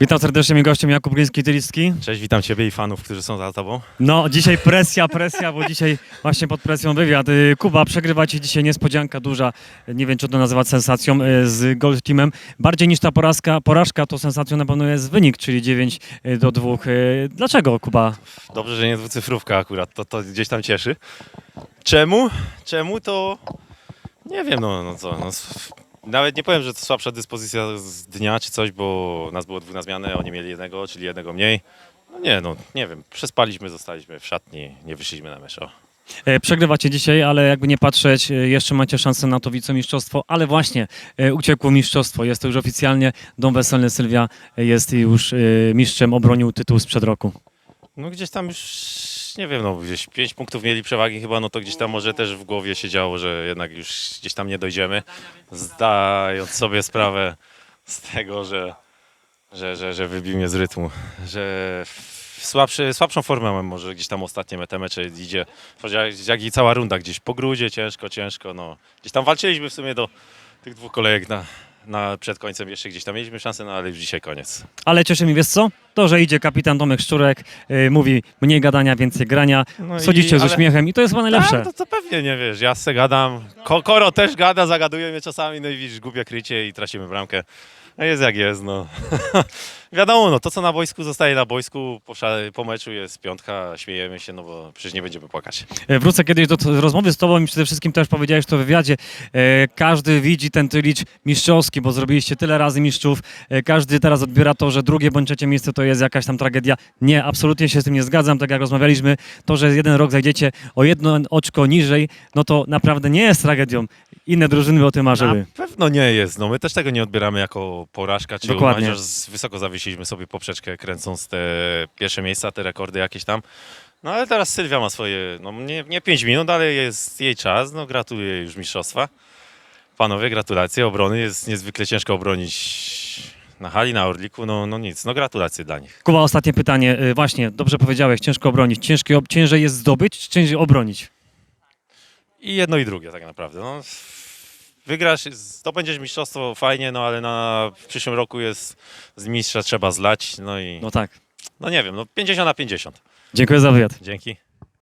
Witam serdecznie, moim gościem Jakub Gliński-Tylicki. Cześć, witam Ciebie i fanów, którzy są za Tobą. No, dzisiaj presja, presja, bo dzisiaj właśnie pod presją wywiad. Y, Kuba, przegrywa Ci dzisiaj niespodzianka duża, nie wiem, czy to nazywać sensacją, y, z Gold Teamem. Bardziej niż ta porażka, porażka to sensacją na pewno jest wynik, czyli 9 do 2. Y, Dlaczego, Kuba? Dobrze, że nie dwucyfrówka akurat, to, to gdzieś tam cieszy. Czemu? Czemu to... Nie wiem, no, no co, no, nawet nie powiem, że to słabsza dyspozycja z dnia czy coś, bo nas było dwóch na zmianę, oni mieli jednego, czyli jednego mniej. No nie, no, nie wiem, przespaliśmy, zostaliśmy w szatni, nie wyszliśmy na mecz. o. E, Przegrywacie dzisiaj, ale jakby nie patrzeć, e, jeszcze macie szansę na to wicemistrzostwo, ale właśnie e, uciekło mistrzostwo. Jest to już oficjalnie. Dom Weselny Sylwia jest już e, mistrzem, obronił tytuł sprzed roku. No gdzieś tam już, nie wiem, no gdzieś 5 punktów mieli przewagi chyba, no to gdzieś tam może też w głowie się działo, że jednak już gdzieś tam nie dojdziemy, zdając sobie sprawę z tego, że, że, że, że wybił mnie z rytmu, że słabszy, słabszą formę mam może gdzieś tam ostatnie te mecze idzie, jak, jak i cała runda gdzieś po grudzie, ciężko, ciężko, no gdzieś tam walczyliśmy w sumie do tych dwóch kolejek na, na przed końcem jeszcze gdzieś tam mieliśmy szansę, no ale już dzisiaj koniec. Ale cieszy mnie, wiesz co? To, że idzie kapitan Tomek Szczurek, e, mówi mniej gadania, więcej grania, No i- z ale- uśmiechem i to jest chyba najlepsze. Tak, to, to pewnie, nie wiesz, ja se gadam, Ko Koro też gada, zagaduje mnie czasami, no i widzisz, głupie krycie i tracimy bramkę. No jest jak jest, no. Wiadomo, no to co na boisku zostaje na boisku, po, szale- po meczu jest piątka, śmiejemy się, no bo przecież nie będziemy płakać. E, Wrócę kiedyś do t- rozmowy z Tobą i przede wszystkim też powiedziałeś to w wywiadzie. E, każdy widzi ten tylicz mistrzowski, bo zrobiliście tyle razy mistrzów. E, każdy teraz odbiera to, że drugie bądź trzecie miejsce to jest jakaś tam tragedia. Nie, absolutnie się z tym nie zgadzam. Tak jak rozmawialiśmy, to, że jeden rok zajdziecie o jedno oczko niżej, no to naprawdę nie jest tragedią. Inne drużyny by o tym marzyły. Na pewno nie jest, no my też tego nie odbieramy jako porażka, czy Dokładnie. chociaż z- wysoko zawiesiliśmy sobie poprzeczkę, kręcąc te pierwsze miejsca, te rekordy jakieś tam. No ale teraz Sylwia ma swoje, no nie, nie 5 minut, ale jest jej czas, no gratuluję już mistrzostwa. Panowie, gratulacje, obrony jest niezwykle ciężko obronić na hali, na Orliku, no, no nic, no gratulacje dla nich. Kuba, ostatnie pytanie. E, właśnie, dobrze powiedziałeś, ciężko obronić. Ciężkie, ob- ciężej jest zdobyć, czy ciężej obronić? I jedno i drugie tak naprawdę, no. Wygrasz, zdobędziesz mistrzostwo, fajnie, no ale na, w przyszłym roku jest z mistrza trzeba zlać, no i No tak. no nie wiem, no 50 na 50. Dziękuję za wywiad. Dzięki.